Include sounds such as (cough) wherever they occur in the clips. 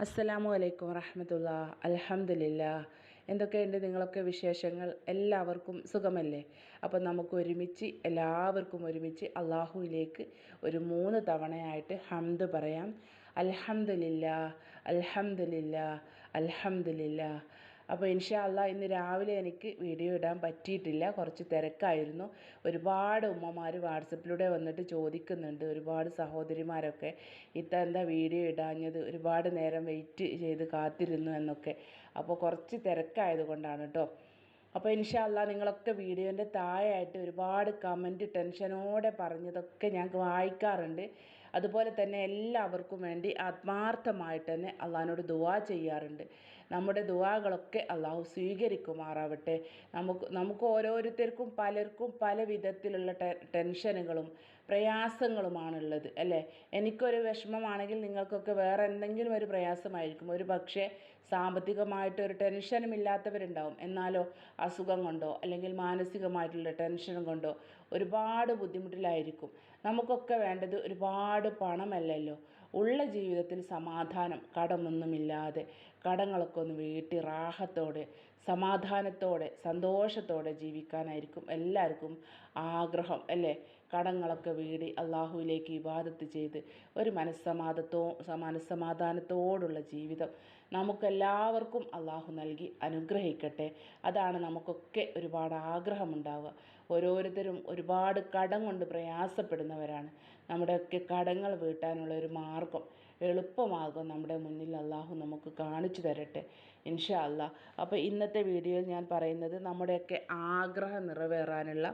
അസ്സലാമു അലൈക്കും വറഹമത്തുള്ള. എന്തൊക്കെ എന്തൊക്കെയുണ്ട് നിങ്ങളൊക്കെ വിശേഷങ്ങൾ? എല്ലാവർക്കും സുഖമല്ലേ? അപ്പോൾ നമുക്ക് ഒരുമിച്ച് എല്ലാവർക്കും ഒരുമിച്ച് അള്ളാഹുവിലേക്ക് ഒരു മൂന്ന് തവണയായിട്ട് ഹംദ് പറയാം. അൽഹംദുലില്ല അൽഹംദുലില്ല അൽഹംദുലില്ല. അപ്പോൾ ഇൻഷാ അള്ളാ ഇന്ന് രാവിലെ എനിക്ക് വീഡിയോ ഇടാൻ പറ്റിയിട്ടില്ല. കുറച്ച് തിരക്കായിരുന്നു. ഒരുപാട് ഉമ്മമാർ വാട്സപ്പിലൂടെ വന്നിട്ട് ചോദിക്കുന്നുണ്ട്. ഒരുപാട് സഹോദരിമാരൊക്കെ ഇത്ത എന്താ വീഡിയോ ഇടാഞ്ഞത്? ഒരുപാട് നേരം വെയിറ്റ് ചെയ്ത് കാത്തിരുന്നു എന്നൊക്കെ. അപ്പോൾ കുറച്ച് തിരക്കായത് കൊണ്ടാണ് കേട്ടോ അപ്പോൾ ഇൻഷാ അള്ളാ നിങ്ങളൊക്കെ വീഡിയോന്റെ താഴെയായിട്ട് ഒരുപാട് കമന്റ് ടെൻഷനോടെ പറഞ്ഞതൊക്കെ ഞാൻ വായിക്കാറുണ്ട്. അതുപോലെ തന്നെ എല്ലാവർക്കും വേണ്ടി ആത്മാർത്ഥമായിട്ട് തന്നെ അള്ളാഹിനോട് ദുവാ ചെയ്യാറുണ്ട്. നമ്മുടെ ദുവാകളൊക്കെ അള്ളാഹു സ്വീകരിക്കുമാറാവട്ടെ. നമുക്ക് നമുക്ക് ഓരോരുത്തർക്കും പലർക്കും പല വിധത്തിലുള്ള ടെൻഷനുകളും പ്രയാസങ്ങളുമാണുള്ളത് അല്ലേ? എനിക്കൊരു വിഷമമാണെങ്കിൽ നിങ്ങൾക്കൊക്കെ വേറെ എന്തെങ്കിലും ഒരു പ്രയാസമായിരിക്കും. ഒരു പക്ഷേ സാമ്പത്തികമായിട്ട് ഒരു ടെൻഷനും ഇല്ലാത്തവരുണ്ടാവും എന്നാലോ അസുഖം കൊണ്ടോ അല്ലെങ്കിൽ മാനസികമായിട്ടുള്ള ടെൻഷൻ കൊണ്ടോ ഒരുപാട് ബുദ്ധിമുട്ടിലായിരിക്കും. നമുക്കൊക്കെ വേണ്ടത് ഒരുപാട് പണമല്ലല്ലോ. ഉള്ള ജീവിതത്തിൽ സമാധാനം കടമൊന്നുമില്ലാതെ കടങ്ങളൊക്കെ ഒന്ന് വീട്ടി റാഹത്തോടെ സമാധാനത്തോടെ സന്തോഷത്തോടെ ജീവിക്കാനായിരിക്കും എല്ലാവർക്കും ആഗ്രഹം അല്ലേ? കടങ്ങളൊക്കെ വീടി അള്ളാഹുവിലേക്ക് ഇബാദത്ത് ചെയ്ത് ഒരു മനസ്സമാധത്തോ മനസ്സമാധാനത്തോടുള്ള ജീവിതം നമുക്കെല്ലാവർക്കും അള്ളാഹു നൽകി അനുഗ്രഹിക്കട്ടെ. അതാണ് നമുക്കൊക്കെ ഒരുപാട് ആഗ്രഹമുണ്ടാവുക. ഓരോരുത്തരും ഒരുപാട് കടം കൊണ്ട് പ്രയാസപ്പെടുന്നവരാണ്. നമ്മുടെയൊക്കെ കടങ്ങൾ വീട്ടാനുള്ള ഒരു മാർഗം എളുപ്പമാർഗം നമ്മുടെ മുന്നിൽ അള്ളാഹു നമുക്ക് കാണിച്ചു തരട്ടെ. ഇൻഷാ അല്ലാ അപ്പോൾ ഇന്നത്തെ വീഡിയോയിൽ ഞാൻ പറയുന്നത് നമ്മുടെയൊക്കെ ആഗ്രഹം നിറവേറാനുള്ള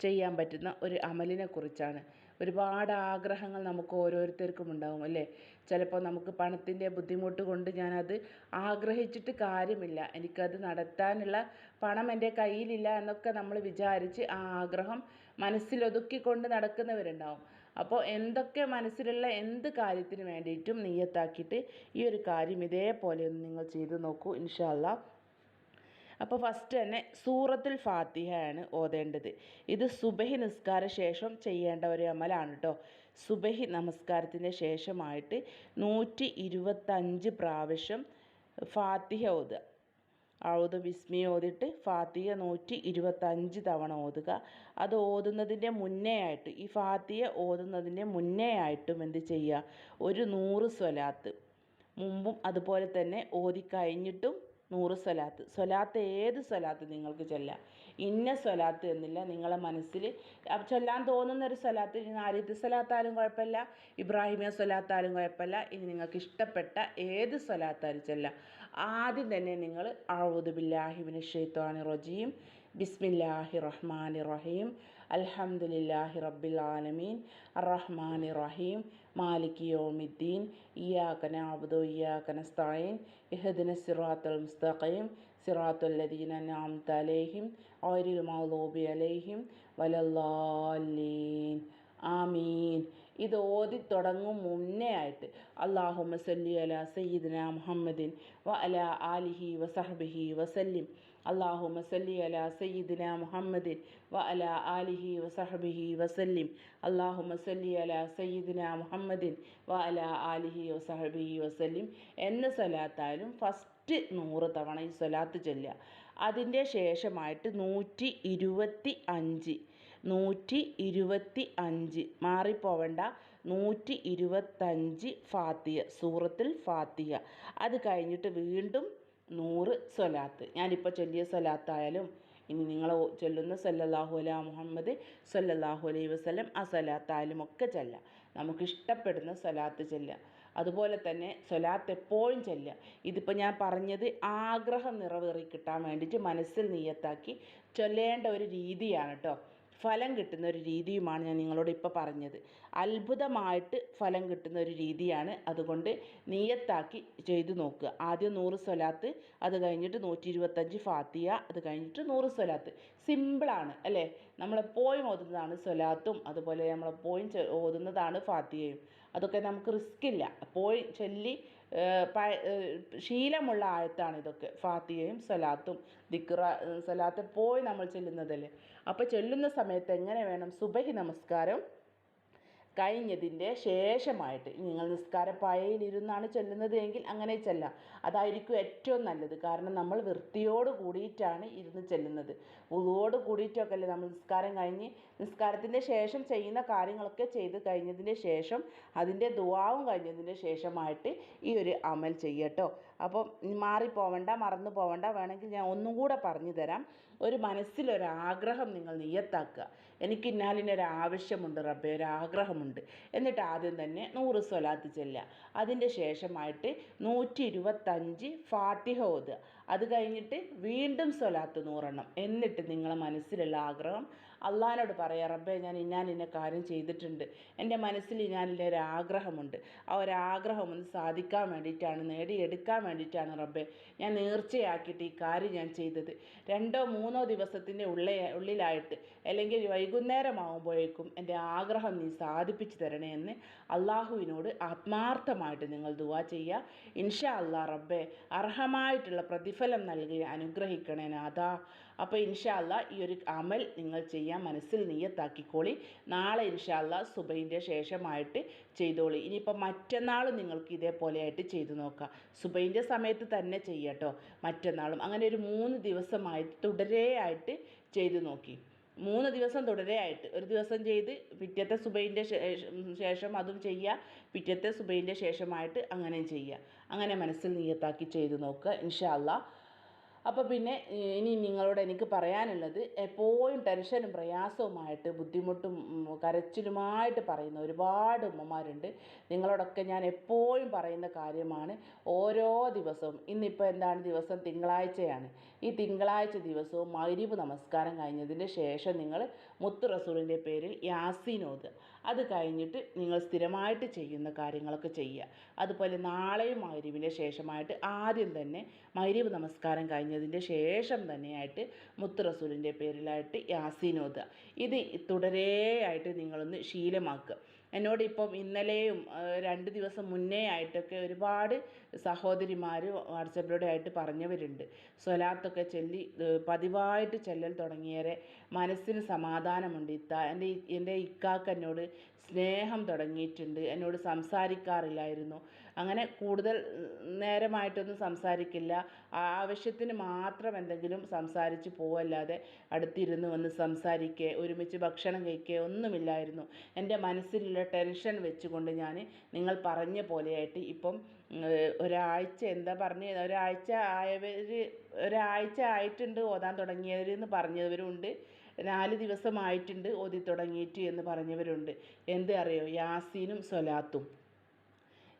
ചെയ്യാൻ പറ്റുന്ന ഒരു അമലിനെ കുറിച്ചാണ്. ഒരുപാട് ആഗ്രഹങ്ങൾ നമുക്ക് ഓരോരുത്തർക്കും ഉണ്ടാവും അല്ലേ? ചിലപ്പോൾ നമുക്ക് പണത്തിന്റെ ബുദ്ധിമുട്ട് കൊണ്ട് ഞാനത് ആഗ്രഹിച്ചിട്ട് കാര്യമില്ല. എനിക്കത് നടത്താനുള്ള പണം എന്റെ കയ്യിലില്ല എന്നൊക്കെ നമ്മൾ വിചാരിച്ച് ആ ആഗ്രഹം മനസ്സിലൊതുക്കിക്കൊണ്ട് നടക്കുന്നവരുണ്ടാവും. അപ്പോൾ എന്തൊക്കെ മനസ്സിലുള്ള എന്ത് കാര്യത്തിന് വേണ്ടിയിട്ടും നീയത്താക്കിയിട്ട് ഈ ഒരു കാര്യം ഇതേപോലെ ഒന്ന് നിങ്ങൾ ചെയ്ത് നോക്കൂ. ഇൻഷാ അല്ലാ അപ്പോൾ ഫസ്റ്റ് തന്നെ സൂറത്തുൽ ഫാത്തിഹയാണ് ഓതേണ്ടത്. ഇത് സുബഹി നിസ്കാര ശേഷം ചെയ്യേണ്ട ഒരു അമലാണ് കേട്ടോ സുബഹി നമസ്കാരത്തിന് ശേഷമായിട്ട് നൂറ്റി ഇരുപത്തഞ്ച് പ്രാവശ്യം ഫാത്തിഹ ഓതുക. ഔദ് ബിസ്മി ഓതിട്ട് ഫാത്തിഹ നൂറ്റി ഇരുപത്തഞ്ച് തവണ ഓതുക. അത് ഓതുന്നതിന്റെ മുന്നേ ആയിട്ട് ഈ ഫാത്തിഹ ഓതുന്നതിന്റെ മുന്നേ ആയിട്ടും എന്ത് ചെയ്യുക? ഒരു നൂറ് സ്വലാത്ത്. മുമ്പും അതുപോലെ തന്നെ ഓതി കഴിഞ്ഞിട്ടും നൂറ് സ്വലാത്ത്. സ്വലാത്ത് ഏത് സ്വലാത്ത് നിങ്ങൾക്ക് ചൊല്ലാം? ഇന്ന സ്വലാത്ത് എന്നില്ല നിങ്ങളെ മനസ്സിൽ ചൊല്ലാൻ തോന്നുന്ന ഒരു സ്വലാത്ത് ഇനി നാരിയത്ത് സ്വലാത്താലും കുഴപ്പമില്ല. ഇബ്രാഹിമിയ സ്വലാത്താലും കുഴപ്പമില്ല. ഇനി നിങ്ങൾക്ക് ഇഷ്ടപ്പെട്ട ഏത് സ്വലാത്താലും ചൊല്ലാം. ആദ്യം തന്നെ നിങ്ങൾ അഴുദ് ബില്ലാഹിബിന് ഷെയ്ത്താനി റജീം. ബിസ്മില്ലാഹി റഹ്മാനി റഹീം. അലഹമുല്ലാഹി റബ്ബിൽ ആലമീൻ. അറഹ്മാനി റഹീം. മാലിക് യോമിദ്ദീൻ ഇയാക്കന നഅബ്ദു ഇയാക്കന നസ്തഈൻ ഇഹദിന സിറാത്തുൽ മുസ്തഖീം സിറാത്തുൽ ലദീന അൻഅംത അലൈഹിം ഗൈറിൽ മഗ്ദൂബി അലൈഹിം വലല്ലാലീൻ. ആമീൻ. ഇത് ഓതി തുടങ്ങും മുന്നേ ആയിട്ട് അള്ളാഹു മസല്ലി അല സയ്യിദ്ന മുഹമ്മദിൻ വ അല ആലിഹി വസഹബിഹി വസല്ലിം അള്ളാഹുമ്മ സല്ലി അല സയ്യിദിന മുഹമ്മദിൻ വ അല ആലിഹി വസഹബിഹി വസല്ലിം. അള്ളാഹുമ്മ സല്ലി അല സയ്യിദിന മുഹമ്മദിൻ വ അല ആലിഹി വസഹബിഹി വസല്ലിം. എന്ന സ്വലാത്തായാലും ഫസ്റ്റ് നൂറ് തവണ ഈ സ്വലാത്ത് ചൊല്ലുക. അതിന്റെ ശേഷമായിട്ട് നൂറ്റി ഇരുപത്തി അഞ്ച് നൂറ്റി ഇരുപത്തി അഞ്ച്. മാറിപ്പോവേണ്ട. നൂറ്റി ഇരുപത്തഞ്ച് ഫാത്തിയ സൂറത്തിൽ ഫാത്തിയ അത് കഴിഞ്ഞിട്ട് വീണ്ടും നൂറ് സ്വലാത്ത്. ഞാനിപ്പോൾ ചൊല്ലിയ സ്വലാത്തായാലും ഇനി നിങ്ങൾ ചൊല്ലുന്ന സല്ലല്ലാഹു അല മുഹമ്മദ് സല്ലല്ലാഹു അലൈഹി വസല്ലം ആ സ്വലാത്തായാലും ഒക്കെ ചെല്ലാം നമുക്ക് ഇഷ്ടപ്പെടുന്ന സ്വലാത്ത് ചെല്ലുക. അതുപോലെ തന്നെ സ്വലാത്ത് എപ്പോഴും ചെല്ലുക. ഇതിപ്പോൾ ഞാൻ പറഞ്ഞത് ആഗ്രഹം നിറവേറി കിട്ടാൻ വേണ്ടിയിട്ട് മനസ്സിൽ നീയത്താക്കി ചൊല്ലേണ്ട ഒരു രീതിയാണ് കേട്ടോ ഫലം കിട്ടുന്ന ഒരു രീതിയുമാണ് ഞാൻ നിങ്ങളോട് ഇപ്പോൾ പറഞ്ഞത്. അത്ഭുതമായിട്ട് ഫലം കിട്ടുന്ന ഒരു രീതിയാണ് അതുകൊണ്ട് നീയത്താക്കി ചെയ്തു നോക്കുക. ആദ്യം നൂറ് സ്വലാത്ത് അത് കഴിഞ്ഞിട്ട് നൂറ്റി ഇരുപത്തഞ്ച് ഫാത്തിയ അത് കഴിഞ്ഞിട്ട് നൂറ് സ്വലാത്ത്. സിമ്പിളാണ് അല്ലേ? നമ്മളെപ്പോഴും ഓതുന്നതാണ് സ്വലാത്തും അതുപോലെ നമ്മളെപ്പോഴും ഓതുന്നതാണ് ഫാത്തിയയും അതൊക്കെ നമുക്ക് റിസ്ക് ഇല്ല. എപ്പോഴും ചൊല്ലി ശീലമുള്ള ആയത്താണ് ഇതൊക്കെ. ഫാത്തിയയും സലാത്തും ദിക്റ സലാത്ത് പോയി നമ്മൾ ചെല്ലുന്നതല്ലേ? അപ്പോൾ ചെല്ലുന്ന സമയത്ത് എങ്ങനെ വേണം? സുബഹി നമസ്കാരം കഴിഞ്ഞതിന്റെ ശേഷമായിട്ട് നിങ്ങൾ നിസ്കാരപ്പായയിലിരുന്നാണ് ചൊല്ലുന്നത് എങ്കിൽ അങ്ങനെ ചെല്ലാം. അതായിരിക്കും ഏറ്റവും നല്ലത്. കാരണം നമ്മൾ വൃത്തിയോട് കൂടിയിട്ടാണ് ഇരുന്ന് ചെല്ലുന്നത്. ഉളുവോട് കൂടിയിട്ടൊക്കെ അല്ലേ നമ്മൾ നിസ്കാരം കഴിഞ്ഞ് നിസ്കാരത്തിന്റെ ശേഷം ചെയ്യുന്ന കാര്യങ്ങളൊക്കെ ചെയ്ത് കഴിഞ്ഞതിന്റെ ശേഷം അതിന്റെ ദുവാവും കഴിഞ്ഞതിന്റെ ശേഷമായിട്ട് ഈ ഒരു അമൽ ചെയ്യട്ടോ. അപ്പം മാറിപ്പോവണ്ട മറന്നു പോവണ്ട. വേണമെങ്കിൽ ഞാൻ ഒന്നും കൂടെ പറഞ്ഞു തരാം. ഒരു മനസ്സിലൊരാഗ്രഹം നിങ്ങൾ നിയത്താക്കുക എനിക്ക് ഇന്നാലിനൊരു ആവശ്യമുണ്ട് റബ്ബെ ഒരു ആഗ്രഹമുണ്ട് എന്നിട്ട് ആദ്യം തന്നെ നൂറ് സ്വലാത്ത് ചെല്ലുക. അതിന്റെ ശേഷമായിട്ട് നൂറ്റി ഇരുപത്തഞ്ച് ഫാത്തിഹ ഓത് അത് കഴിഞ്ഞിട്ട് വീണ്ടും സ്വലാത്ത് നൂറെണ്ണം. എന്നിട്ട് നിങ്ങളെ മനസ്സിലുള്ള ആഗ്രഹം അള്ളഹാനോട് പറയാം റബ്ബേ ഞാൻ ഇന്നാൻ ഇന്ന കാര്യം ചെയ്തിട്ടുണ്ട്. എന്റെ മനസ്സിൽ ഇന്നാലിന്റെ ഒരു ആഗ്രഹമുണ്ട് ആ ഒരു ആഗ്രഹം ഒന്ന് സാധിക്കാൻ വേണ്ടിയിട്ടാണ് നേടിയെടുക്കാൻ വേണ്ടിയിട്ടാണ് റബ്ബേ ഞാൻ നേർച്ചയാക്കിയിട്ട് ഈ കാര്യം ഞാൻ ചെയ്തത്. രണ്ടോ മൂന്നോ ദിവസത്തിന്റെ ഉള്ളിൽ ഉള്ളിലായിട്ട് അല്ലെങ്കിൽ വൈകുന്നേരമാകുമ്പോഴേക്കും എന്റെ ആഗ്രഹം നീ സാധിപ്പിച്ചു തരണേ എന്ന് അള്ളാഹുവിനോട് ആത്മാർത്ഥമായിട്ട് നിങ്ങൾ ദുവാ ചെയ്യുക. ഇൻഷാ അള്ളാ റബ്ബെ അർഹമായിട്ടുള്ള പ്രതിഫലം നൽകി അനുഗ്രഹിക്കണേ നാഥാ. അപ്പോൾ ഇൻഷാല്ല ഈ ഒരു അമൽ നിങ്ങൾ ചെയ്യാൻ മനസ്സിൽ നീയത്താക്കിക്കോളി നാളെ ഇൻഷാല്ല സുബൈന്റെ ശേഷമായിട്ട് ചെയ്തോളി. ഇനിയിപ്പോൾ മറ്റന്നാൾ നിങ്ങൾക്ക് ഇതേപോലെയായിട്ട് ചെയ്തു നോക്കാം. സുബൈന്റെ സമയത്ത് തന്നെ ചെയ്യട്ടോ. മറ്റന്നാളും. അങ്ങനെ ഒരു മൂന്ന് ദിവസമായിട്ട് തുടരെയായിട്ട് ചെയ്തു നോക്കി. മൂന്ന് ദിവസം തുടരെയായിട്ട് ഒരു ദിവസം ചെയ്ത് പിറ്റത്തെ സുബൈന്റെ ശേഷം അതും ചെയ്യുക പിറ്റത്തെ സുബൈന്റെ ശേഷമായിട്ട് അങ്ങനെയും ചെയ്യുക അങ്ങനെ മനസ്സിൽ നീയത്താക്കി ചെയ്തു നോക്കുക ഇൻഷാ അള്ളാ അപ്പോൾ പിന്നെ ഇനി നിങ്ങളോട് എനിക്ക് പറയാനുള്ളത് എപ്പോഴും ടെൻഷനും പ്രയാസവുമായിട്ട് ബുദ്ധിമുട്ടും കരച്ചിലുമായിട്ട് പറയുന്ന ഒരുപാട് ഉമ്മമാരുണ്ട്. നിങ്ങളോടൊക്കെ ഞാൻ എപ്പോഴും പറയുന്ന കാര്യമാണ് ഓരോ ദിവസവും ഇന്നിപ്പോൾ എന്താണ് ദിവസം? തിങ്കളാഴ്ചയാണ്. ഈ തിങ്കളാഴ്ച ദിവസവും മഗ്രിബ് നമസ്കാരം കഴിഞ്ഞതിന് ശേഷം നിങ്ങൾ മുത്ത് റസൂലിന്റെ പേരിൽ ഓതുക അത് കഴിഞ്ഞിട്ട് നിങ്ങൾ സ്ഥിരമായിട്ട് ചെയ്യുന്ന കാര്യങ്ങളൊക്കെ ചെയ്യുക. അതുപോലെ നാളെയും മൈരീവിന്റെ ശേഷമായിട്ട് ആദ്യം തന്നെ മഗ്രിബ് നമസ്കാരം കഴിഞ്ഞതിന്റെ ശേഷം തന്നെയായിട്ട് മുത്ത് റസൂലിന്റെ പേരിലായിട്ട് ഓതുക ഇത് തുടരെയായിട്ട് നിങ്ങളൊന്ന് ശീലമാക്കുക. എന്നോട് ഇപ്പം ഇന്നലെയും രണ്ട് ദിവസം മുന്നേ ആയിട്ടൊക്കെ ഒരുപാട് സഹോദരിമാർ വാട്സപ്പിലൂടെ ആയിട്ട് പറഞ്ഞവരുണ്ട്. സ്വലാത്തൊക്കെ ചൊല്ലി പതിവായിട്ട് ചൊല്ലൽ തുടങ്ങിയേരെ മനസ്സിന് സമാധാനമുണ്ട്. ഇത്ത എന്റെ എന്റെ ഇക്കാക്ക് എന്നോട് സ്നേഹം തുടങ്ങിയിട്ടുണ്ട്. എന്നോട് സംസാരിക്കാറില്ലായിരുന്നു. അങ്ങനെ കൂടുതൽ നേരമായിട്ടൊന്നും സംസാരിക്കില്ല. ആവശ്യത്തിന് മാത്രം എന്തെങ്കിലും സംസാരിച്ച് പോവല്ലാതെ അടുത്തിരുന്ന് വന്ന് സംസാരിക്കുക ഒരുമിച്ച് ഭക്ഷണം കഴിക്കുക ഒന്നുമില്ലായിരുന്നു. എന്റെ മനസ്സിലുള്ള ടെൻഷൻ വെച്ചുകൊണ്ട് ഞാൻ നിങ്ങൾ പറഞ്ഞ പോലെയായിട്ട് ഇപ്പം ഒരാഴ്ച എന്താ പറഞ്ഞ ഒരാഴ്ച ആയവർ ഒരാഴ്ച ആയിട്ടുണ്ട് ഓതാൻ തുടങ്ങിയവരെന്ന് പറഞ്ഞവരുണ്ട്. നാല് ദിവസമായിട്ടുണ്ട് ഓതി തുടങ്ങിയിട്ട് എന്ന് പറഞ്ഞവരുണ്ട്. എന്ത് അറിയോ? യാസീനും സ്വലാത്തും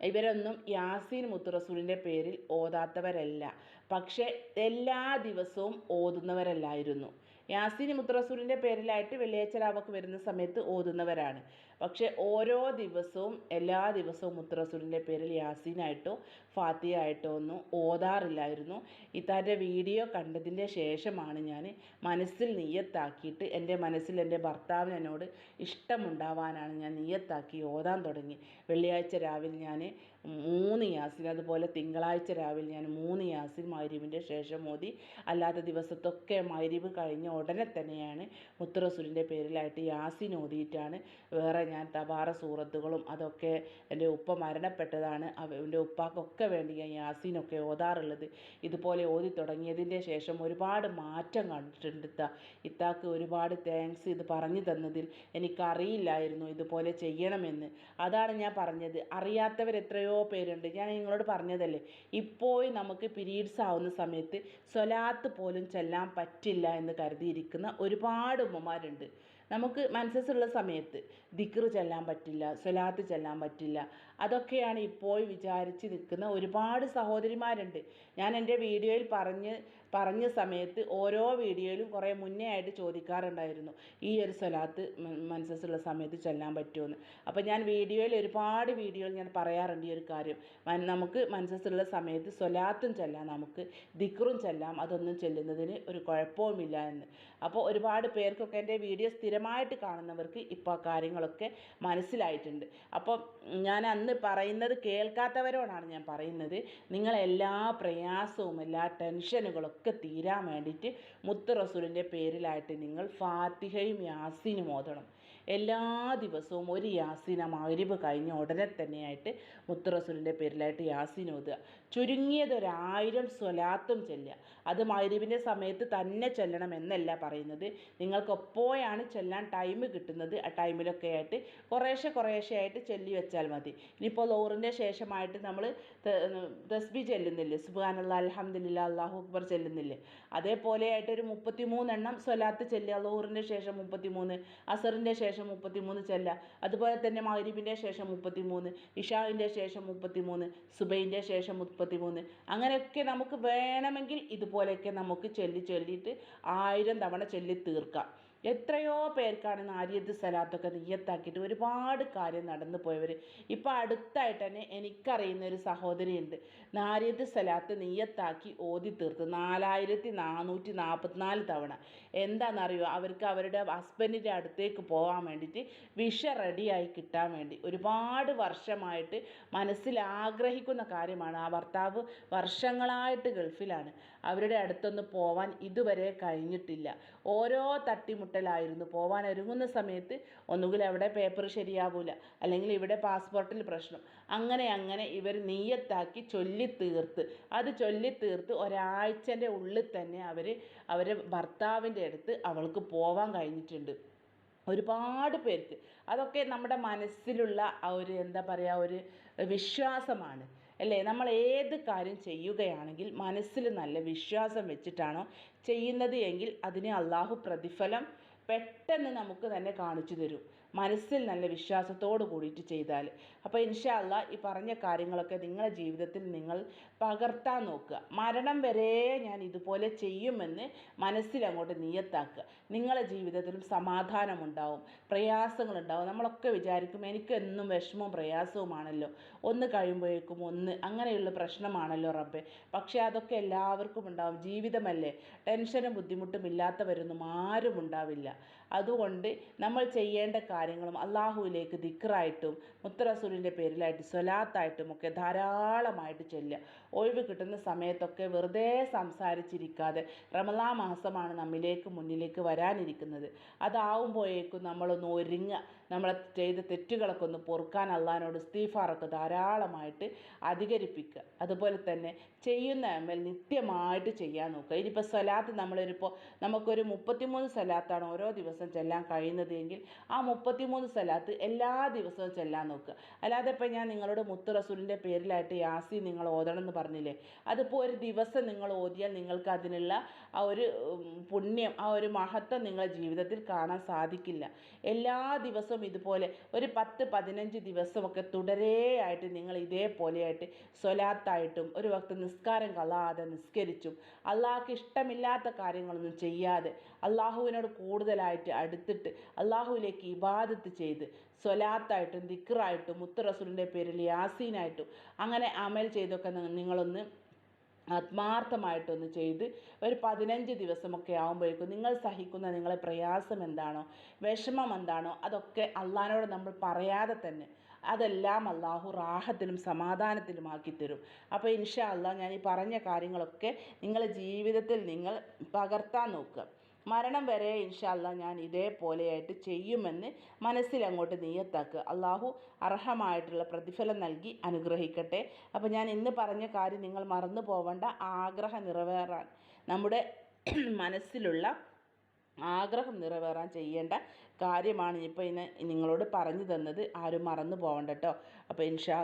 ഇവരൊന്നും യാസീൻ മുത്തുറസൂലിന്റെ പേരിൽ ഓതാത്തവരല്ല. പക്ഷേ എല്ലാ ദിവസവും ഓതുന്നവരല്ലായിരുന്നു. യാസീൻ മുത്തറസൂലിന്റെ പേരിലായിട്ട് വെള്ളിയാഴ്ച രാവൊക്കെ വരുന്ന സമയത്ത് ഓതുന്നവരാണ്. പക്ഷേ ഓരോ ദിവസവും എല്ലാ ദിവസവും മുത്തറസൂലിന്റെ പേരിൽ യാസീനായിട്ടോ ഫാത്തിയായിട്ടോ ഒന്നും ഓതാറില്ലായിരുന്നു. ഇത്താന്റെ വീഡിയോ കണ്ടതിന്റെ ശേഷമാണ് ഞാൻ മനസ്സിൽ നീയത്താക്കിയിട്ട് എന്റെ മനസ്സിൽ എന്റെ ഭർത്താവിനോട് ഇഷ്ടമുണ്ടാവാനാണ് ഞാൻ നീയത്താക്കി ഓതാൻ തുടങ്ങി. വെള്ളിയാഴ്ച രാവിലെ ഞാൻ മൂന്ന് യാസിൻ അതുപോലെ തിങ്കളാഴ്ച രാവിലെ ഞാൻ മൂന്ന് യാസിൻ മൈരീബിന്റെ ശേഷം ഓതി. അല്ലാത്ത ദിവസത്തൊക്കെ മൈരീബ് കഴിഞ്ഞ ഉടനെ തന്നെയാണ് മുത്തുറസൂലിന്റെ പേരിലായിട്ട് യാസിൻ ഓതിയിട്ടാണ്. വേറെ ഞാൻ തബാറ സൂറത്തുകളും അതൊക്കെ എന്റെ ഉപ്പ മരണപ്പെട്ടതാണ്. അവ- എന്റെ ഉപ്പാക്കൊക്കെ വേണ്ടി ഞാൻ യാസീനൊക്കെ ഓതാറുള്ളത്. ഇതുപോലെ ഓതി തുടങ്ങിയതിന്റെ ശേഷം ഒരുപാട് മാറ്റം കണ്ടിട്ടുണ്ട് ഇത്ത. ഇത്താക്ക് ഒരുപാട് താങ്ക്സ് ഇത് പറഞ്ഞു തന്നതിൽ എനിക്കറിയില്ലായിരുന്നു ഇതുപോലെ ചെയ്യണമെന്ന്. അതാണ് ഞാൻ പറഞ്ഞത്. അറിയാത്തവർ എത്രയോ പേരുണ്ട്. ഞാൻ നിങ്ങളോട് പറഞ്ഞതല്ലേ ഇപ്പോൾ നമുക്ക് പീരീഡ്സ് ആവുന്ന സമയത്ത് സ്വലാത്ത് പോലും ചെല്ലാൻ പറ്റില്ല എന്ന് കരുതിയിരിക്കുന്ന ഒരുപാട് ഉമ്മമാരുണ്ട്. നമുക്ക് മനസ്സുള്ള സമയത്ത് ദിക്റ് ചെല്ലാൻ പറ്റില്ല സ്വലാത്ത് ചെല്ലാൻ പറ്റില്ല. അതൊക്കെയാണ് ഇപ്പോൾ വിചാരിച്ച് നിൽക്കുന്ന ഒരുപാട് സഹോദരിമാരുണ്ട്. ഞാൻ എന്റെ വീഡിയോയിൽ പറഞ്ഞ് പറഞ്ഞ സമയത്ത് ഓരോ വീഡിയോയിലും കുറേ മുന്നേ ആയിട്ട് ചോദിക്കാറുണ്ടായിരുന്നു ഈ ഒരു സ്വലാത്ത് മനസ്സസ്സുള്ള സമയത്ത് ചെല്ലാൻ പറ്റുമെന്ന് അപ്പോൾ ഞാൻ വീഡിയോയിൽ ഒരുപാട് വീഡിയോയിൽ ഞാൻ പറയാറുണ്ട് ഈ ഒരു കാര്യം. നമുക്ക് മനസ്സസ്സുള്ള സമയത്ത് സ്വലാത്തും ചെല്ലാം നമുക്ക് ദിക്റും ചെല്ലാം അതൊന്നും ചെല്ലുന്നതിന് ഒരു കുഴപ്പവുമില്ല എന്ന്. അപ്പോൾ ഒരുപാട് പേർക്കൊക്കെ എന്റെ വീഡിയോ സ്ഥിരമായിട്ട് കാണുന്നവർക്ക് ഇപ്പോൾ കാര്യങ്ങളൊക്കെ മനസ്സിലായിട്ടുണ്ട്. അപ്പോൾ ഞാൻ അന്ന് പറയുന്നത് കേൾക്കാത്തവരോടാണ് ഞാൻ പറയുന്നത്. നിങ്ങൾ എല്ലാ പ്രയാസവും എല്ലാ ടെൻഷനുകളൊക്കെ തീരാൻ വേണ്ടിയിട്ട് മുത്ത് റസൂലിന്റെ പേരിലായിട്ട് നിങ്ങൾ ഫാത്തിഹയും യാസീനും ഓതണം. എല്ലാ ദിവസവും ഒരു യാസീന മഗ്രിബ് കഴിഞ്ഞ ഉടനെ തന്നെയായിട്ട് മുത്തുറസൂലിന്റെ പേരിലായിട്ട് യാസീൻ ഓതുക. ചുരുങ്ങിയത് ഒരായിരം സ്വലാത്തും ചെല്ലുക. അത് മഗ്രിബിന്റെ സമയത്ത് തന്നെ ചെല്ലണം എന്നല്ല പറയുന്നത്. നിങ്ങൾക്ക് എപ്പോഴാണ് ചെല്ലാൻ ടൈം കിട്ടുന്നത്. ആ ടൈമിലൊക്കെ ആയിട്ട് കുറേശ്ശെ കുറേശ്ശെ ആയിട്ട് ചെല്ലി വെച്ചാൽ മതി. ഇനിയിപ്പോൾ ലോറിന്റെ ശേഷമായിട്ട് നമ്മൾ തസ്ബി ചെല്ലുന്നില്ലേ? സുബാനുള്ള അലഹമ്മദില്ല അള്ളാഹു അക്ബർ ചെല്ലുന്നില്ലേ? അതേപോലെ ആയിട്ട് ഒരു മുപ്പത്തി മൂന്നെണ്ണം സ്വലാത്ത് ചെല്ലുക. ലോറിന്റെ ശേഷം മുപ്പത്തി മൂന്ന് അസറിന്റെ ശേഷം മുപ്പത്തി മൂന്ന് ചെല്ലുക. അതുപോലെ തന്നെ മഗ്രിബിന്റെ ശേഷം മുപ്പത്തി മൂന്ന് ഇഷാവിന്റെ ശേഷം മുപ്പത്തി മൂന്ന് സുബൈന്റെ ശേഷം മുപ്പത്തി മൂന്ന് അങ്ങനെയൊക്കെ നമുക്ക് വേണമെങ്കിൽ ഇതുപോലെയൊക്കെ നമുക്ക് ചൊല്ലി ചൊല്ലിയിട്ട് ആയിരം തവണ ചൊല്ലി തീർക്കാം. എത്രയോ പേർക്കാണ് നാരിയത്ത് സലാത്തൊക്കെ നിയ്യത്താക്കിയിട്ട് ഒരുപാട് കാര്യം നടന്നു പോയവർ ഇപ്പോൾ അടുത്തായിട്ട് തന്നെ എനിക്കറിയുന്ന ഒരു സഹോദരിയുണ്ട്. നാരിയത്ത് സലാത്ത് നിയ്യത്താക്കി ഓതി തീർത്ത് നാലായിരത്തി നാനൂറ്റി നാൽപ്പത്തിനാല് തവണ. എന്താണെന്നറിയോ അവർക്ക് അവരുടെ ഹസ്ബൻഡിന്റെ അടുത്തേക്ക് പോകാൻ വേണ്ടിയിട്ട് വിഷ റെഡിയായി കിട്ടാൻ വേണ്ടി. ഒരുപാട് വർഷമായിട്ട് മനസ്സിൽ ആഗ്രഹിക്കുന്ന കാര്യമാണ്. ആ ഭർത്താവ് വർഷങ്ങളായിട്ട് ഗൾഫിലാണ്. അവരുടെ അടുത്തൊന്ന് പോവാൻ ഇതുവരെ കഴിഞ്ഞിട്ടില്ല. ഓരോ തട്ടിമുട്ടലായിരുന്നു. പോവാൻ ഒരുങ്ങുന്ന സമയത്ത് ഒന്നുകിൽ അവിടെ പേപ്പർ ശരിയാവില്ല അല്ലെങ്കിൽ ഇവിടെ പാസ്പോർട്ടിൽ പ്രശ്നം. അങ്ങനെ അങ്ങനെ ഇവർ നീയത്താക്കി ചൊല്ലി തീർത്ത് അത് ചൊല്ലി തീർത്ത് ഒരാഴ്ചന്റെ ഉള്ളിൽ തന്നെ അവർ അവരെ ഭർത്താവിന്റെ അടുത്ത് അവൾക്ക് പോവാൻ കഴിഞ്ഞിട്ടുണ്ട്. ഒരുപാട് പേർക്ക്. അതൊക്കെ നമ്മുടെ മനസ്സിലുള്ള ആ ഒരു എന്താ പറയുക ഒരു വിശ്വാസമാണ്. അല്ലേ? നമ്മൾ ഏത് കാര്യം ചെയ്യുകയാണെങ്കിൽ മനസ്സിൽ നല്ല വിശ്വാസം വെച്ചിട്ടാണോ ചെയ്യുന്നത് എങ്കിൽ അതിന് അള്ളാഹു പ്രതിഫലം പെട്ടെന്ന് നമുക്ക് തന്നെ കാണിച്ചു തരും. മനസ്സിൽ നല്ല വിശ്വാസത്തോട് കൂടിയിട്ട് ചെയ്താൽ അപ്പോൾ ഇൻഷാല്ല ഈ പറഞ്ഞ കാര്യങ്ങളൊക്കെ നിങ്ങളുടെ ജീവിതത്തിൽ നിങ്ങൾ പകർത്താൻ നോക്കുക. മരണം വരെ ഞാൻ ഇതുപോലെ ചെയ്യുമെന്ന് മനസ്സിൽ അങ്ങോട്ട് നിയത്താക്കുക. നിങ്ങളുടെ ജീവിതത്തിലും സമാധാനമുണ്ടാവും പ്രയാസങ്ങളുണ്ടാവും. നമ്മളൊക്കെ വിചാരിക്കും എനിക്കെന്നും വിഷമവും പ്രയാസവുമാണല്ലോ. ഒന്ന് കഴിയുമ്പോഴേക്കും ഒന്ന് അങ്ങനെയുള്ള പ്രശ്നമാണല്ലോ റബ്ബെ. പക്ഷേ അതൊക്കെ എല്ലാവർക്കും ഉണ്ടാവും. ജീവിതമല്ലേ? ടെൻഷനും ബുദ്ധിമുട്ടും ഇല്ലാത്തവരൊന്നും ആരും ഉണ്ടാവില്ല. അതുകൊണ്ട് നമ്മൾ ചെയ്യേണ്ട കാര്യങ്ങളും അള്ളാഹുവിലേക്ക് ദിക്റായിട്ടും മുത്തറസൂലിന്റെ പേരിലായിട്ട് സ്വലാത്തായിട്ടും ഒക്കെ ധാരാളമായിട്ട് ചൊല്ലുക. ഒഴിവ് കിട്ടുന്ന സമയത്തൊക്കെ വെറുതെ സംസാരിച്ചിരിക്കാതെ റമലാ മാസമാണ് നമ്മിലേക്ക് മുന്നിലേക്ക് വരാനിരിക്കുന്നത്. അതാവുമ്പോഴേക്കും നമ്മളൊന്ന് ഒരുങ്ങുക. നമ്മൾ ചെയ്ത തെറ്റുകളൊക്കെ ഒന്ന് പൊറുക്കാൻ അള്ളഹാനോട് സ്തീഫാറൊക്കെ ധാരാളമായിട്ട് അധികരിപ്പിക്കുക. അതുപോലെ തന്നെ ചെയ്യുന്ന അമൽ നിത്യമായിട്ട് ചെയ്യാൻ നോക്കുക. ഇനിയിപ്പോൾ സ്വലാത്ത് നമ്മളൊരിപ്പോൾ നമുക്കൊരു മുപ്പത്തിമൂന്ന് സ്വലാത്താണ് ഓരോ ദിവസം ചെല്ലാൻ കഴിയുന്നത് എങ്കിൽ ആ മുപ്പത്തിമൂന്ന് സ്വലാത്ത് എല്ലാ ദിവസവും ചെല്ലാൻ നോക്കുക. അല്ലാതെ ഇപ്പം ഞാൻ നിങ്ങളോട് മുത്ത് റസൂലിന്റെ പേരിലായിട്ട് യാസി നിങ്ങൾ ഓതണം എന്ന് പറഞ്ഞില്ലേ? അതിപ്പോൾ ഒരു ദിവസം നിങ്ങൾ ഓതിയാൽ നിങ്ങൾക്ക് അതിനുള്ള ആ ഒരു പുണ്യം ആ ഒരു മഹത്വം നിങ്ങളുടെ ജീവിതത്തിൽ കാണാൻ സാധിക്കില്ല. എല്ലാ ദിവസവും ഇതുപോലെ ഒരു പത്ത് പതിനഞ്ച് ദിവസമൊക്കെ തുടരെയായിട്ട് നിങ്ങൾ ഇതേപോലെയായിട്ട് സ്വലാത്തായിട്ടും ഒരു വക്ത നിസ്കാരം കളാതെ നിസ്കരിച്ചും അള്ളാഹ്ക്ക് ഇഷ്ടമില്ലാത്ത കാര്യങ്ങളൊന്നും ചെയ്യാതെ അള്ളാഹുവിനോട് കൂടുതലായിട്ട് അടുത്തിട്ട് അള്ളാഹുവിലേക്ക് ഇബാദത്ത് ചെയ്ത് സ്വലാത്തായിട്ടും ദിക്റായിട്ടും മുത്ത് റസൂലിന്റെ പേരിൽ യാസീനായിട്ടും അങ്ങനെ അമൽ ചെയ്തൊക്കെ നിങ്ങളൊന്ന് ആത്മാർത്ഥമായിട്ടൊന്ന് ചെയ്ത് ഒരു പതിനഞ്ച് ദിവസമൊക്കെ ആകുമ്പോഴേക്കും നിങ്ങൾ സഹിക്കുന്ന നിങ്ങളെ പ്രയാസം എന്താണോ വിഷമം എന്താണോ അതൊക്കെ അള്ളഹാനോട് നമ്മൾ പറയാതെ തന്നെ അതെല്ലാം അള്ളാഹു റാഹത്തിലും സമാധാനത്തിലും ആക്കി തരും. അപ്പോൾ ഇൻഷാ അള്ളാഹ് ഞാൻ ഈ പറഞ്ഞ കാര്യങ്ങളൊക്കെ നിങ്ങളുടെ ജീവിതത്തിൽ നിങ്ങൾ പകർത്താൻ നോക്കുക. മരണം വരെ ഇൻഷാല്ല ഞാൻ ഇതേപോലെയായിട്ട് ചെയ്യുമെന്ന് മനസ്സിലങ്ങോട്ട് നീയത്താക്കുക അള്ളാഹു അർഹമായിട്ടുള്ള പ്രതിഫലം നൽകി അനുഗ്രഹിക്കട്ടെ. അപ്പോൾ ഞാൻ ഇന്ന് പറഞ്ഞ കാര്യം നിങ്ങൾ മറന്നു പോവേണ്ട. ആഗ്രഹം നിറവേറാൻ നമ്മുടെ (clears throat) മനസ്സിലുള്ള ആഗ്രഹം നിറവേറാൻ ചെയ്യേണ്ട കാര്യമാണ് ഇപ്പോൾ ഇന്ന് നിങ്ങളോട് പറഞ്ഞു തന്നത്. ആരും മറന്നു പോകണ്ട കേട്ടോ അപ്പോൾ ഇൻഷാ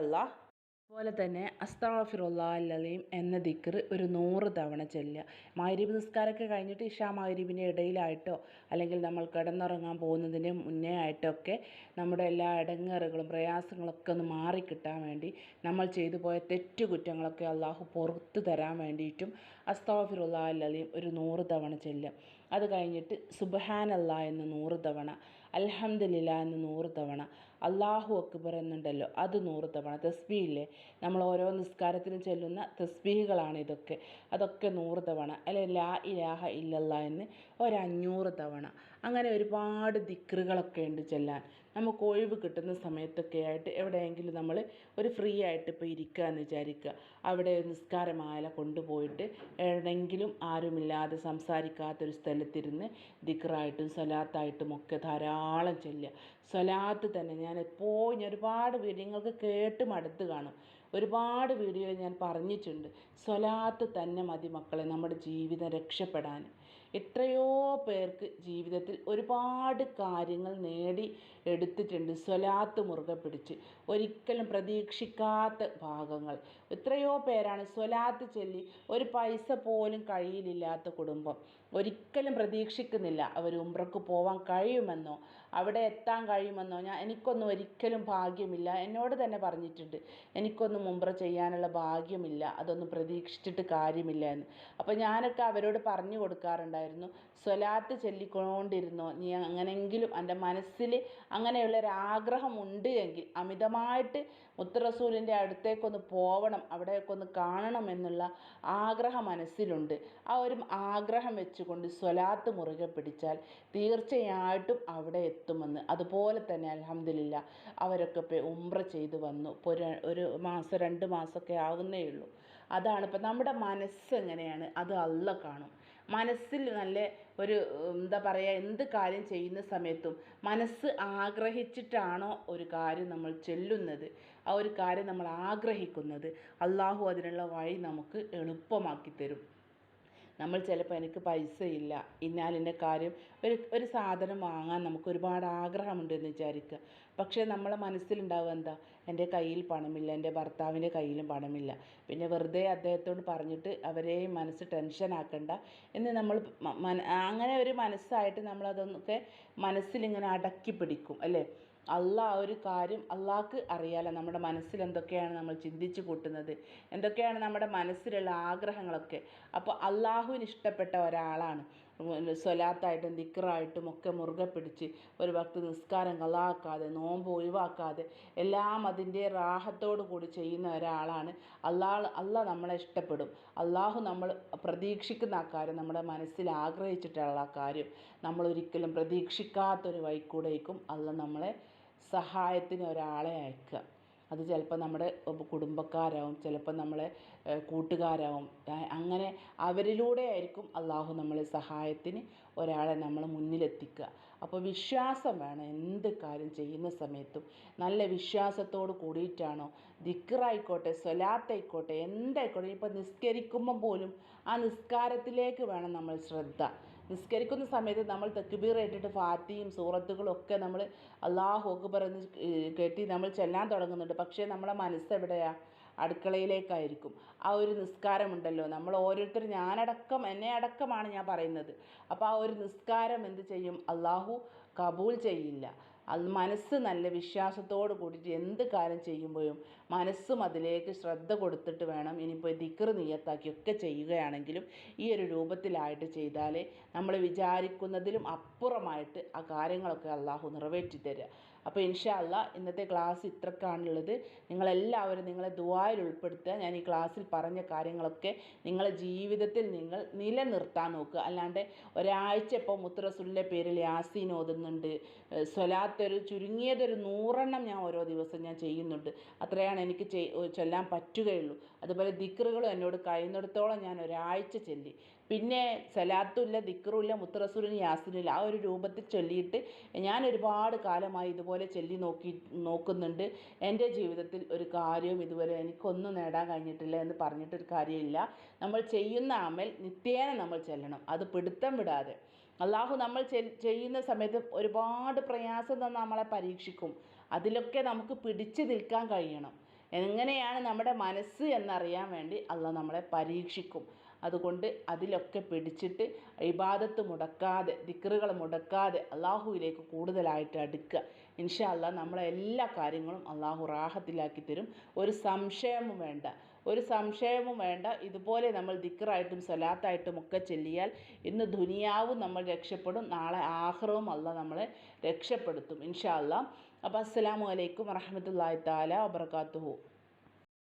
അതുപോലെ തന്നെ അസ്താഫിറുല്ലാ അല്ലീം എന്ന ദിക്ർ ഒരു നൂറ് തവണ ചൊല്ലുക. മാരിബ് നിസ്കാരമൊക്കെ കഴിഞ്ഞിട്ട് ഇഷാ മാരിബിന്റെ ഇടയിലായിട്ടോ അല്ലെങ്കിൽ നമ്മൾ കിടന്നുറങ്ങാൻ പോകുന്നതിന് മുന്നേ ആയിട്ടൊക്കെ നമ്മുടെ എല്ലാ ഇടങ്ങേറുകളും പ്രയാസങ്ങളൊക്കെ ഒന്ന് മാറിക്കിട്ടാൻ വേണ്ടി നമ്മൾ ചെയ്തു പോയ തെറ്റുകുറ്റങ്ങളൊക്കെ അള്ളാഹു പുറത്തു തരാൻ വേണ്ടിയിട്ടും അസ്താഫിറുല്ലാ അല്ലീം ഒരു നൂറ് തവണ ചൊല്ലുക. അത് കഴിഞ്ഞിട്ട് സുബഹാനല്ലാ എന്ന് നൂറ് തവണ അൽഹംദുലില്ല എന്ന് നൂറ് തവണ അള്ളാഹു അക്ബർ എന്നുണ്ടല്ലോ അത് നൂറ് തവണ. തസ്ബീഹില്ലേ നമ്മൾ ഓരോ നിസ്കാരത്തിനും ചെല്ലുന്ന തസ്ബീഹുകളാണ് ഇതൊക്കെ. അതൊക്കെ നൂറ് തവണ. അല്ലെ ലാ ഇലാഹ ഇല്ലല്ല എന്ന് ഒരു അഞ്ഞൂറ് തവണ. അങ്ങനെ ഒരുപാട് ദിക്റുകളൊക്കെ ഉണ്ട് ചെല്ലാൻ. നമുക്ക് ഒഴിവ് കിട്ടുന്ന സമയത്തൊക്കെ ആയിട്ട് എവിടെയെങ്കിലും നമ്മൾ ഒരു ഫ്രീ ആയിട്ട് ഇപ്പോൾ ഇരിക്കുക എന്ന് വിചാരിക്കുക അവിടെ നിസ്കാരമാല കൊണ്ടുപോയിട്ട് എവിടെയെങ്കിലും ആരുമില്ലാതെ സംസാരിക്കാത്തൊരു സ്ഥലത്തിരുന്ന് ദിക്റായിട്ടും സ്വലാത്തായിട്ടും ഒക്കെ ധാരാളം ചെല്ലുക. സ്വലാത്ത് തന്നെ ഞാൻ എപ്പോഴും ഞാൻ ഒരുപാട് വീഡിയോകൾക്ക് കേട്ട് മടുത്ത് കാണും. ഒരുപാട് വീഡിയോയിൽ ഞാൻ പറഞ്ഞിട്ടുണ്ട്. സ്വലാത്ത് തന്നെ മതി മക്കളെ നമ്മുടെ ജീവിതം രക്ഷപ്പെടാൻ. എത്രയോ പേർക്ക് ജീവിതത്തിൽ ഒരുപാട് കാര്യങ്ങൾ നേടി എടുത്തിട്ടുണ്ട്. സ്വലാത്ത് മുറുകെ പിടിച്ച്. ഒരിക്കലും പ്രതീക്ഷിക്കാത്ത ഭാഗങ്ങൾ. എത്രയോ പേരാണ് സ്വലാത്ത് ചൊല്ലി ഒരു പൈസ പോലും കയ്യിലില്ലാത്ത കുടുംബം. ഒരിക്കലും പ്രതീക്ഷിക്കുന്നില്ല. അവർ ഉംറക്ക് പോവാൻ കഴിയുമെന്നോ അവിടെ എത്താൻ കഴിയുമെന്നോ ഞാൻ എനിക്കൊന്നും ഒരിക്കലും ഭാഗ്യമില്ല. എന്നോട് തന്നെ പറഞ്ഞിട്ടുണ്ട് എനിക്കൊന്നും ഉംറ ചെയ്യാനുള്ള ഭാഗ്യമില്ല. അതൊന്നും പ്രതീക്ഷിച്ചിട്ട് കാര്യമില്ല എന്ന്. അപ്പോൾ ഞാനൊക്കെ അവരോട് പറഞ്ഞു കൊടുക്കാറുണ്ടായിരുന്നു. സ്വലാത്ത് ചൊല്ലിക്കൊണ്ടിരുന്നോ നീ അങ്ങനെങ്കിലും എന്റെ മനസ്സിൽ അങ്ങനെയുള്ള ഒരു ഉണ്ട് എങ്കിൽ അമിതമായിട്ട് മുത്തറസൂലിന്റെ അടുത്തേക്കൊന്ന് പോവണം അവിടേക്കൊന്ന് കാണണം എന്നുള്ള ആഗ്രഹം മനസ്സിലുണ്ട്. ആ ഒരു ആഗ്രഹം വെച്ചുകൊണ്ട് സ്വലാത്ത് മുറുകെ പിടിച്ചാൽ തീർച്ചയായിട്ടും അവിടെ എത്തുമെന്ന്. അതുപോലെ തന്നെ അൽഹംദുലില്ല അവരൊക്കെ ഇപ്പോൾ ഉംറ ചെയ്ത് വന്നു. ഇപ്പോൾ ഒരു ഒരു മാസം രണ്ട് മാസമൊക്കെ ആവുന്നേ ഉള്ളൂ. അതാണ് ഇപ്പം നമ്മുടെ മനസ്സ് എങ്ങനെയാണ്? അത് അല്ല കാണും. മനസ്സിൽ നല്ല ഒരു എന്താ പറയുക എന്ത് കാര്യം ചെയ്യുന്ന സമയത്തും മനസ്സ് ആഗ്രഹിച്ചിട്ടാണോ ഒരു കാര്യം നമ്മൾ ചെല്ലുന്നത്? ആ ഒരു കാര്യം നമ്മൾ ആഗ്രഹിക്കുന്നത് അള്ളാഹു അതിനുള്ള വഴി നമുക്ക് എളുപ്പമാക്കി തരും. നമ്മൾ ചിലപ്പോൾ എനിക്ക് പൈസ ഇല്ല ഇന്നാലിന്റെ കാര്യം ഒരു ഒരു സാധനം വാങ്ങാൻ നമുക്ക് ഒരുപാട് ആഗ്രഹമുണ്ട് എന്ന് വിചാരിക്കുക. പക്ഷേ നമ്മളെ മനസ്സിലുണ്ടാവുക എന്താ? എന്റെ കയ്യിൽ പണമില്ല എന്റെ ഭർത്താവിന്റെ കയ്യിലും പണമില്ല. പിന്നെ വെറുതെ അദ്ദേഹത്തോട് പറഞ്ഞിട്ട് അവരെയും മനസ്സ് ടെൻഷൻ ആക്കണ്ട എന്ന് നമ്മൾ അങ്ങനെ ഒരു മനസ്സായിട്ട് നമ്മളതൊക്കെ മനസ്സിലിങ്ങനെ അടക്കി പിടിക്കും അല്ലേ? അള്ളാ ആ ഒരു കാര്യം അള്ളാഹ്ക്ക് അറിയാലോ. നമ്മുടെ മനസ്സിൽ എന്തൊക്കെയാണ് നമ്മൾ ചിന്തിച്ചു കൂട്ടുന്നത്? എന്തൊക്കെയാണ് നമ്മുടെ മനസ്സിലുള്ള ആഗ്രഹങ്ങളൊക്കെ? അപ്പോൾ അള്ളാഹുവിന് ഇഷ്ടപ്പെട്ട ഒരാളാണ്. സ്വലാത്തായിട്ടും ദിക്റായിട്ടും ഒക്കെ മുറുകെ പിടിച്ച് ഒരു ഭക്തി നിസ്കാരം കളാക്കാതെ നോമ്പ് ഒഴിവാക്കാതെ എല്ലാം അതിന്റെ റാഹത്തോടു കൂടി ചെയ്യുന്ന ഒരാളാണ്. അള്ളാൾ അല്ല നമ്മളെ ഇഷ്ടപ്പെടും. അള്ളാഹു നമ്മൾ പ്രതീക്ഷിക്കുന്ന ആ കാര്യം നമ്മുടെ മനസ്സിൽ ആഗ്രഹിച്ചിട്ടുള്ള ആ കാര്യം നമ്മൾ ഒരിക്കലും പ്രതീക്ഷിക്കാത്തൊരു വഴിക്കൂടേക്കും അല്ല നമ്മളെ സഹായത്തിന് ഒരാളെ അയക്കുക. അത് ചിലപ്പോൾ നമ്മുടെ കുടുംബക്കാരാവും ചിലപ്പോൾ നമ്മളെ കൂട്ടുകാരാവും. അങ്ങനെ അവരിലൂടെ ആയിരിക്കും അള്ളാഹു നമ്മളെ സഹായത്തിന് ഒരാളെ നമ്മളെ മുന്നിലെത്തിക്കുക. അപ്പോൾ വിശ്വാസം വേണം. എന്ത് കാര്യം ചെയ്യുന്ന സമയത്തും നല്ല വിശ്വാസത്തോട് കൂടിയിട്ടാണോ? ദിക്കറായിക്കോട്ടെ സ്വലാത്തായിക്കോട്ടെ എന്തായിക്കോട്ടെ ഇപ്പോൾ നിസ്കരിക്കുമ്പോൾ പോലും ആ നിസ്കാരത്തിലേക്ക് വേണം നമ്മൾ ശ്രദ്ധ. നിസ്കരിക്കുന്ന സമയത്ത് നമ്മൾ തെക്കുബീർ ഏറ്റിട്ട് ഫാത്തിയും സൂറത്തുകളും ഒക്കെ നമ്മൾ അള്ളാഹു അക്ബർ എന്ന് കെട്ടി നമ്മൾ ചെല്ലാൻ തുടങ്ങുന്നുണ്ട്. പക്ഷേ നമ്മളെ മനസ്സ് എവിടെയാണ് അടുക്കളയിലേക്കായിരിക്കും. ആ ഒരു നിസ്കാരമുണ്ടല്ലോ. നമ്മൾ ഓരോരുത്തർ ഞാനടക്കം എന്നെ അടക്കമാണ് ഞാൻ പറയുന്നത്. അപ്പോൾ ആ ഒരു നിസ്കാരം എന്ത് ചെയ്യും? അള്ളാഹു കബൂൽ ചെയ്യില്ല. അത് മനസ്സ് നല്ല വിശ്വാസത്തോട് കൂടിയിട്ട് എന്ത് കാര്യം ചെയ്യുമ്പോഴും മനസ്സും അതിലേക്ക് ശ്രദ്ധ കൊടുത്തിട്ട് വേണം ഇനിയിപ്പോൾ ദിക്ർ നീയത്താക്കിയൊക്കെ ചെയ്യുകയാണെങ്കിലും ഈ ഒരു രൂപത്തിലായിട്ട് ചെയ്താലേ നമ്മൾ വിചാരിക്കുന്നതിലും അപ്പുറമായിട്ട് ആ കാര്യങ്ങളൊക്കെ അള്ളാഹു നിറവേറ്റി തരിക അപ്പോൾ ഇൻഷാ ഇന്നത്തെ ക്ലാസ് ഇത്രക്കാണുള്ളത്. നിങ്ങളെല്ലാവരും നിങ്ങളെ ദുബായിൽ ഉൾപ്പെടുത്തുക. ഞാൻ ഈ ക്ലാസ്സിൽ പറഞ്ഞ കാര്യങ്ങളൊക്കെ നിങ്ങളെ ജീവിതത്തിൽ നിങ്ങൾ നിലനിർത്താൻ നോക്കുക. അല്ലാണ്ട് ഒരാഴ്ച ഇപ്പോൾ മുത്തറസുലിന്റെ പേരിൽ യാസീൻ ഓതുന്നുണ്ട്. സ്വലാത്തൊരു ചുരുങ്ങിയതൊരു നൂറെണ്ണം ഞാൻ ഓരോ ദിവസം ഞാൻ ചെയ്യുന്നുണ്ട്. അത്രയാണ് എനിക്ക് ചൊല്ലാൻ പറ്റുകയുള്ളൂ. അതുപോലെ ദിക്റുകളും എന്നോട് കഴിയുന്നിടത്തോളം ഞാൻ ഒരാഴ്ച ചൊല്ലി. പിന്നെ സലാത്തുമില്ല ദിക്റുമില്ല മുത്തറസൂലിന് യാസിനില്ല ആ ഒരു രൂപത്തിൽ ചൊല്ലിയിട്ട് ഞാൻ ഒരുപാട് കാലമായി ഇതുപോലെ ചൊല്ലി നോക്കി നോക്കുന്നുണ്ട്. എന്റെ ജീവിതത്തിൽ ഒരു കാര്യവും ഇതുവരെ എനിക്കൊന്നും നേടാൻ കഴിഞ്ഞിട്ടില്ല എന്ന് പറഞ്ഞിട്ടൊരു കാര്യമില്ല. നമ്മൾ ചെയ്യുന്ന അമൽ നിത്യേന നമ്മൾ ചെല്ലണം. അത് പിടുത്തം വിടാതെ. അള്ളാഹു നമ്മൾ ചെയ്യുന്ന സമയത്ത് ഒരുപാട് പ്രയാസം തന്ന നമ്മളെ പരീക്ഷിക്കും. അതിലൊക്കെ നമുക്ക് പിടിച്ചു നിൽക്കാൻ കഴിയണം. എങ്ങനെയാണ് നമ്മുടെ മനസ്സ് എന്നറിയാൻ വേണ്ടി അള്ളാഹ് നമ്മളെ പരീക്ഷിക്കും. അതുകൊണ്ട് അതിലൊക്കെ പിടിച്ചിട്ട് ഇബാദത്ത് മുടക്കാതെ ദിക്റുകൾ മുടക്കാതെ അള്ളാഹുവിലേക്ക് കൂടുതലായിട്ട് അടുക്കുക. ഇൻഷാ അല്ലാ നമ്മളെ എല്ലാ കാര്യങ്ങളും അള്ളാഹു റാഹത്തിലാക്കി തരും. ഒരു സംശയവും വേണ്ട. ഒരു സംശയവും വേണ്ട. ഇതുപോലെ നമ്മൾ ദിക്റായിട്ടും സലാത്തായിട്ടും ഒക്കെ ചെല്ലിയാൽ ഇന്ന് ദുനിയാവും നമ്മൾ രക്ഷപ്പെടും. നാളെ ആഹ്റവും അല്ല നമ്മളെ രക്ഷപ്പെടുത്തും. ഇൻഷാ അല്ലാ അപ്പോൾ അസ്സലാമു അലൈക്കും വറഹമത്തല്ലാഹി താല വബർക്കാത്തുഹു